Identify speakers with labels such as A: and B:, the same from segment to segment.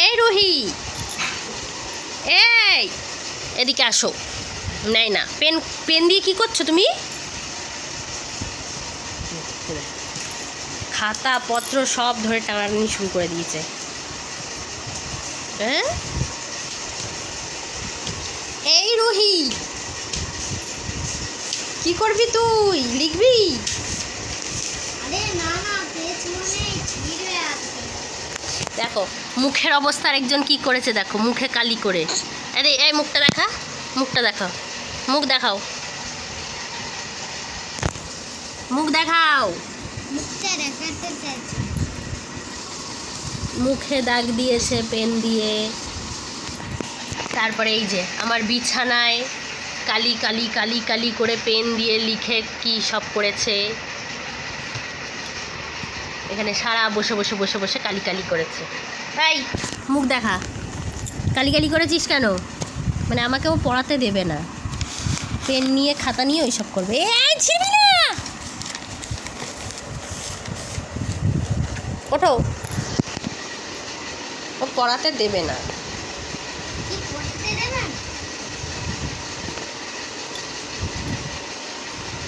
A: এই রুহি। এই, এদিকে আসো। নাই না, পেন পেন দিয়ে কি করছ তুমি? খাতা, পত্র সব ধরে টানাটানি শুরু করে দিয়েছে। হ্যাঁ এই রুহি। কি করবি তুই? লিখবি? দেখো মুখের অবস্থা একজন কি করেছে দেখো মুখে কালি করে। আরে এই মুখটা দেখা মুখটা দেখাও। মুখ দেখাও। মুখ দেখাও। মুখে দাগ দিয়েছে পেন দিয়ে। তারপরে এই যে আমার বিছানায় কালি কালি কালি কালি করে পেন দিয়ে লিখে কি সব করেছে। এখানে সারা বসে বসে বসে বসে কালি কালি করেছে। তাই মুখ দেখা। কালি কালি করেছিস কেন? মানে আমাকেও পড়াতে দেবে না। পেন নিয়ে খাতা নিয়ে ওইসব করবে। এই ছিড়বি না! ওঠো। ও পড়াতে দেবে না।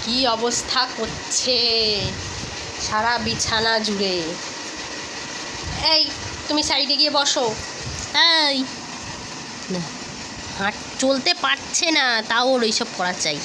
B: কি
A: অবস্থা করছে? সারা বিছানা জুড়ে। এই, তুমি সাইডে গিয়ে বসো। এই। হাঁট চলতে পারছে না, তাও ওর ওইসব করা চাই।